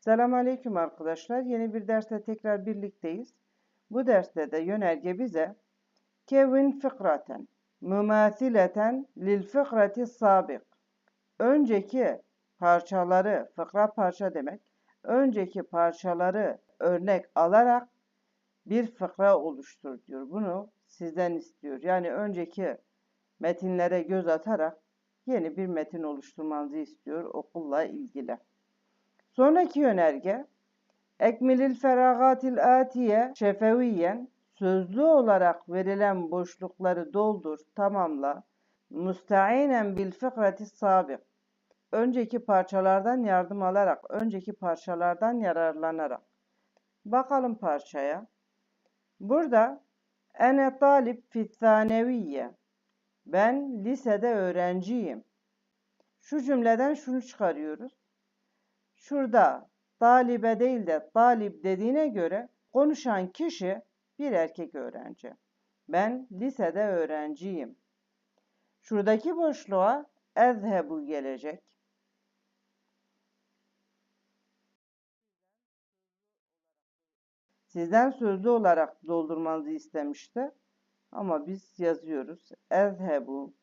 Selam aleyküm arkadaşlar. Yeni bir derste tekrar birlikteyiz. Bu derste de yönerge bize kevin fıkraten mümasileten lil fıkrati sabik önceki parçaları fıkra parça demek önceki parçaları örnek alarak bir fıkra oluştur diyor. Bunu sizden istiyor. Yani önceki metinlere göz atarak yeni bir metin oluşturmanızı istiyor okulla ilgili. Sonraki yönerge Ekmilil feragatil atiye şefeviyen sözlü olarak verilen boşlukları doldur, tamamla. Musta'inen bil fıkrati sabik. Önceki parçalardan yardım alarak, önceki parçalardan yararlanarak. Bakalım parçaya. Burada ene talip fit Ben lisede öğrenciyim. Şu cümleden şunu çıkarıyoruz. Şurada talibe değil de talip dediğine göre konuşan kişi bir erkek öğrenci. Ben lisede öğrenciyim. Şuradaki boşluğa ezhebu gelecek. Sizden sözlü olarak doldurmanızı istemişti. Ama biz yazıyoruz. Ezhebu.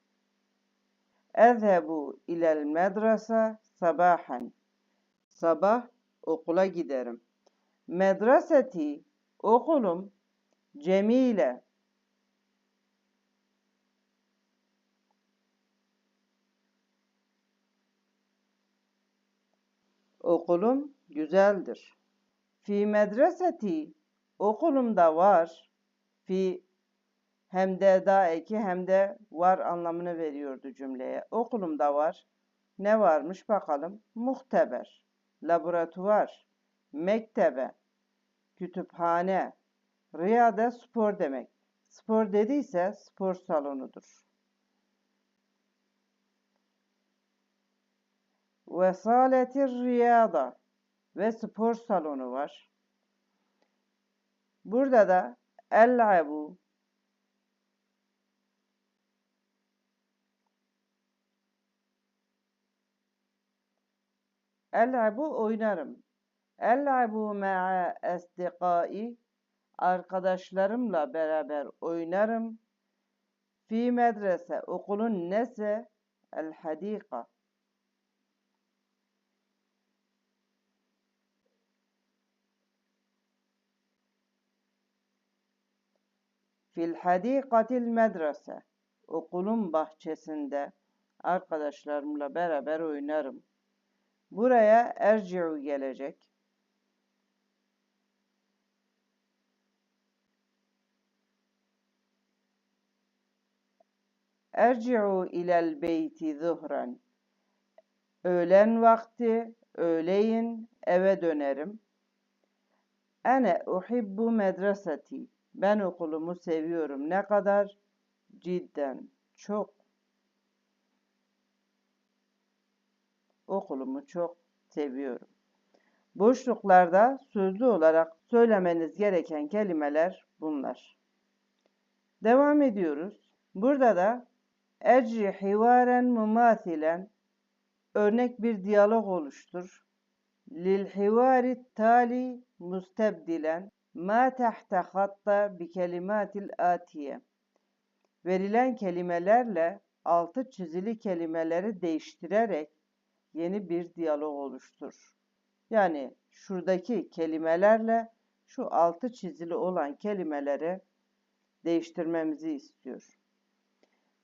Ezhebu ilel medrese sabahen. Sabah okula giderim. Medreseti okulum Cemile. Okulum güzeldir. Fi medreseti okulumda var. Fi hem de da eki hem de var anlamını veriyordu cümleye. Okulumda var. Ne varmış bakalım? Muhteber, laboratuvar, mektebe, kütüphane, riyade spor demek. Spor dediyse spor salonudur. Vesaletir riyada ve spor salonu var. Burada da el-abu El'abu oynarım. El'abu ma'a esdikai arkadaşlarımla beraber oynarım. Fi medrese okulun nese el hadika. Fil hadikatil medrese okulun bahçesinde arkadaşlarımla beraber oynarım. Buraya erci'u gelecek. Erci'u ilel beyti zuhran. Öğlen vakti, öğleyin eve dönerim. Ene uhibbu medreseti. Ben okulumu seviyorum. Ne kadar? Cidden. Çok. Okulumu çok seviyorum. Boşluklarda sözlü olarak söylemeniz gereken kelimeler bunlar. Devam ediyoruz. Burada da Ecri hivaren mumathilen örnek bir diyalog oluştur. Lil hivari tali mustebdilen ma tahta hatta bi kelimatil atiye. Verilen kelimelerle altı çizili kelimeleri değiştirerek yeni bir diyalog oluştur. Yani şuradaki kelimelerle şu altı çizili olan kelimeleri değiştirmemizi istiyor.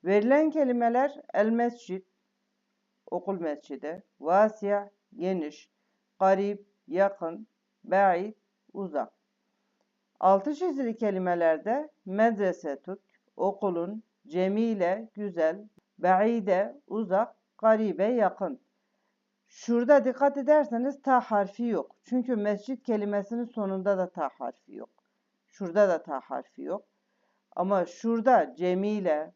Verilen kelimeler el mescid, okul mescidi, vasya, geniş, garip, yakın, ba'id, uzak. Altı çizili kelimelerde medresetük, okulun, cemile, güzel, ba'ide, uzak, garibe, yakın. Şurada dikkat ederseniz ta harfi yok. Çünkü mescit kelimesinin sonunda da ta harfi yok. Şurada da ta harfi yok. Ama şurada cemile,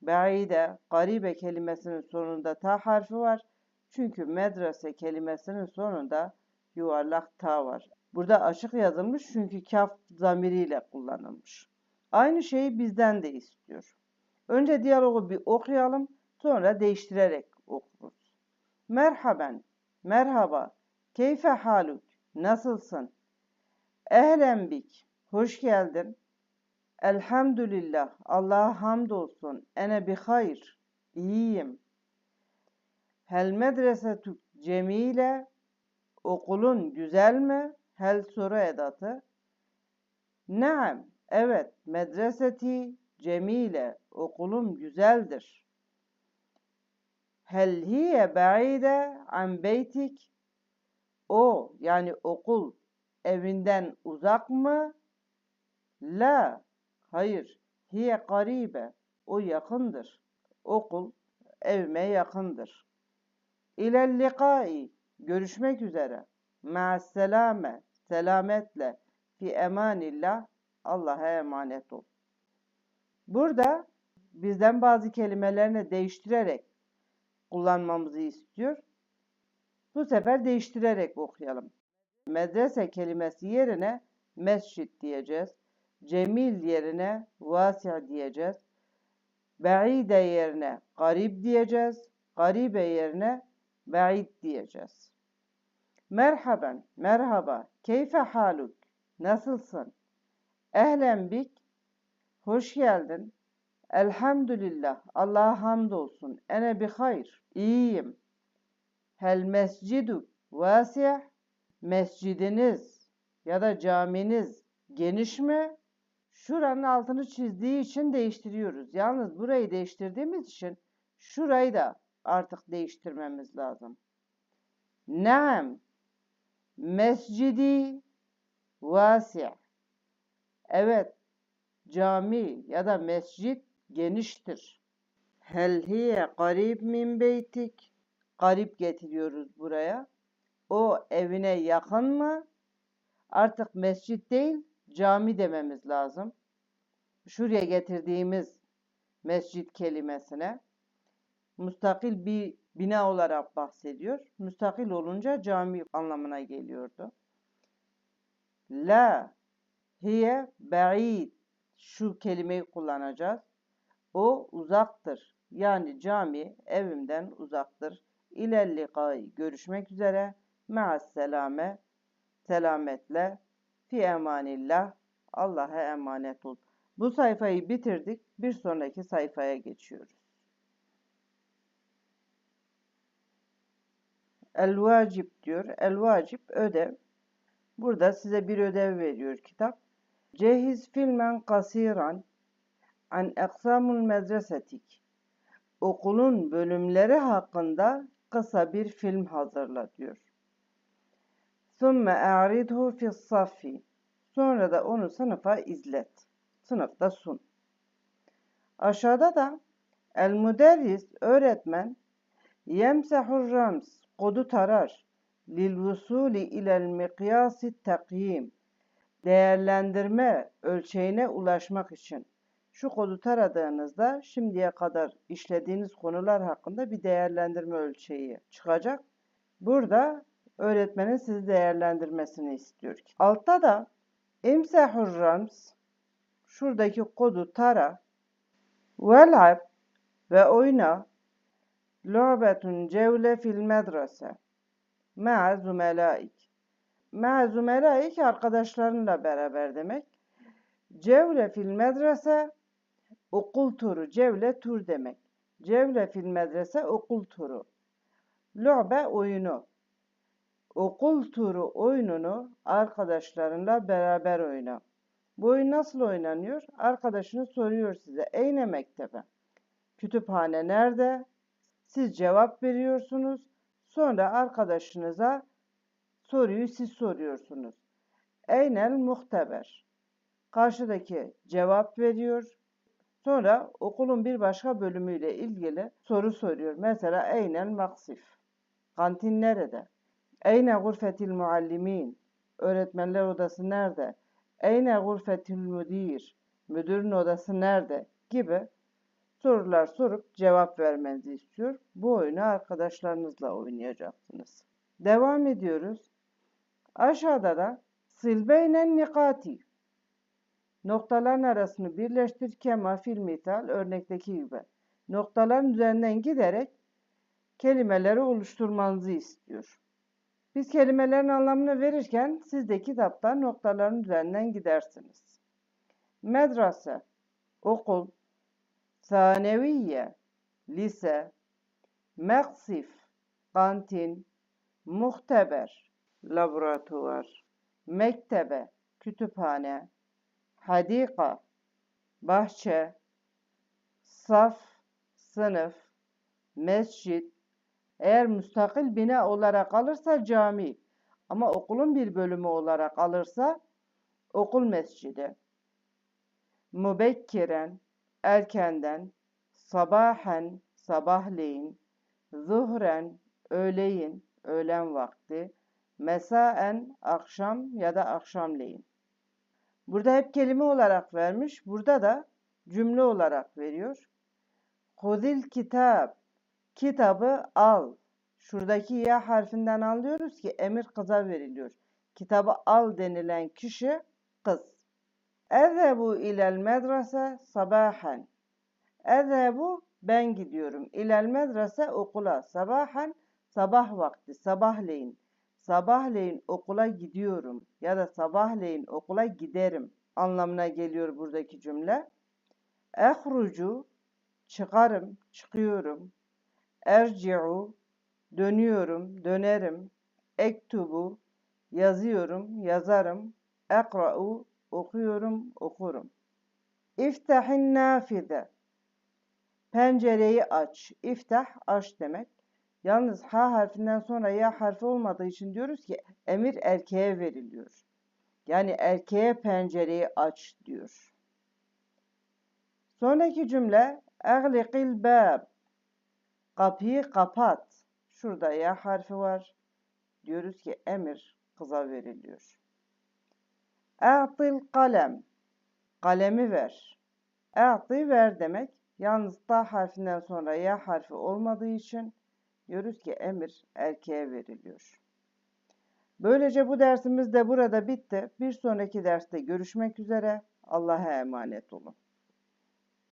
Ba'ide, garibe kelimesinin sonunda ta harfi var. Çünkü medrese kelimesinin sonunda yuvarlak ta var. Burada açık yazılmış çünkü kaf zamiriyle kullanılmış. Aynı şeyi bizden de istiyor. Önce diyalogu bir okuyalım, sonra değiştirerek okuruz. Merhaben, merhaba, keyfe haluk, Nasılsın? Ehlen bik. Hoş geldin. Elhamdülillah. Allah'a hamdolsun. Ene bi hayr. İyiyim. Hel medresetü cemile. Okulun güzel mi? Hel soru edatı. Naam. Evet. Medreseti cemile. Okulum güzeldir. Hel hiye ba'ide an beytik? O yani okul evinden uzak mı? La. Hayır. Hiye karibe. O yakındır. Okul evime yakındır. İlel likai. Görüşmek üzere. Ma'asselame. Selametle. Fi emanillah. Allah'a emanet ol. Burada bizden bazı kelimelerini değiştirerek kullanmamızı istiyor. Bu sefer değiştirerek okuyalım. Medrese kelimesi yerine mescit diyeceğiz. Cemil yerine vasi' diyeceğiz. Ba'ide yerine garib diyeceğiz. Garibe yerine ba'id diyeceğiz. Merhaben, merhaba, keyfe haluk, nasılsın? Ehlen bik, hoş geldin. Elhamdülillah, Allah'a hamdolsun. Ene bi hayr, iyiyim. Hel mescidu vasih, mescidiniz ya da caminiz geniş mi? Şuranın altını çizdiği için değiştiriyoruz. Yalnız burayı değiştirdiğimiz için şurayı da artık değiştirmemiz lazım. Naam. Mescidi vasi'. Evet. Cami ya da mescit geniştir. Hel hiye garib min beytik? Garip getiriyoruz buraya. O evine yakın mı? Artık mescit değil, cami dememiz lazım. Şuraya getirdiğimiz mescit kelimesine müstakil bir bina olarak bahsediyor. Müstakil olunca cami anlamına geliyordu. La hiye ba'id şu kelimeyi kullanacağız. O uzaktır. Yani cami evimden uzaktır. İlellikai görüşmek üzere. Selame selametle fi emanillah Allah'a emanet ol. Bu sayfayı bitirdik. Bir sonraki sayfaya geçiyoruz. El vacip diyor. El vacip ödev. Burada size bir ödev veriyor kitap. Cehiz filmen kasiran an eksamul medresetik. Okulun bölümleri hakkında kısa bir film hazırla diyor. Sümme e'ridhu fi safi. Sonra da onu sınıfa izlet. Sınıfta sun. Aşağıda da el müderris öğretmen yemsehur rams kodu tarar lil vusuli ilel mikyasi takyim değerlendirme ölçeğine ulaşmak için şu kodu taradığınızda şimdiye kadar işlediğiniz konular hakkında bir değerlendirme ölçeği çıkacak. Burada öğretmenin sizi değerlendirmesini istiyor. Altta da imsahur rams şuradaki kodu tara vel'ab ve oyna lü'betun cevle fil medrese ma'a zumelaik ma'a zumelaik arkadaşlarınla beraber demek. Cevle fil medrese okul turu, cevle tur demek. Cevle fil medrese okul turu. Lü'be oyunu. Okul turu oyununu arkadaşlarınla beraber oyna. Bu oyun nasıl oynanıyor? Arkadaşınız soruyor size. Eyne mektebe? Kütüphane nerede? Siz cevap veriyorsunuz. Sonra arkadaşınıza soruyu siz soruyorsunuz. Eynel muhteber. Karşıdaki cevap veriyor. Sonra okulun bir başka bölümüyle ilgili soru soruyor. Mesela Eynel maksif. Kantin nerede? Eyne gurfetil muallimin? Öğretmenler odası nerede? Eyne gurfetil müdir? Müdürün odası nerede? Gibi sorular sorup cevap vermenizi istiyor. Bu oyunu arkadaşlarınızla oynayacaksınız. Devam ediyoruz. Aşağıda da silbeynen nikati noktaların arasını birleştir kema fil mital örnekteki gibi. Noktaların üzerinden giderek kelimeleri oluşturmanızı istiyor. Biz kelimelerin anlamını verirken siz de kitapta noktaların üzerinden gidersiniz. Medrese, okul, saneviye, lise, meksif, kantin, muhteber, laboratuvar, mektebe, kütüphane, hadika, bahçe, saf, sınıf, mescit, eğer müstakil bina olarak alırsa cami ama okulun bir bölümü olarak alırsa okul mescidi. Mübekkiren, erkenden, sabahen, sabahleyin, zuhren, öğleyin, öğlen vakti, mesaen, akşam ya da akşamleyin. Burada hep kelime olarak vermiş, burada da cümle olarak veriyor. Hudil kitap, kitabı al. Şuradaki ya harfinden anlıyoruz ki emir kıza veriliyor. Kitabı al denilen kişi kız. Ezebu ilel medrese sabahen. Ezebu ben gidiyorum. İlel medrese okula sabahen sabah vakti sabahleyin. Sabahleyin okula gidiyorum ya da sabahleyin okula giderim anlamına geliyor buradaki cümle. Ehrucu çıkarım, çıkıyorum. Erci'u dönüyorum, dönerim. Ektubu yazıyorum, yazarım. Ekra'u okuyorum, okurum. İftahin nafide pencereyi aç. İftah aç demek. Yalnız ha harfinden sonra ya harfi olmadığı için diyoruz ki emir erkeğe veriliyor. Yani erkeğe pencereyi aç diyor. Sonraki cümle Eğlikil bab Kapıyı kapat. Şurada ya harfi var. Diyoruz ki emir kıza veriliyor. E'til kalem. Kalemi ver. E'ti ver demek. Yalnız ta harfinden sonra ya harfi olmadığı için diyoruz ki emir erkeğe veriliyor. Böylece bu dersimiz de burada bitti. Bir sonraki derste görüşmek üzere. Allah'a emanet olun.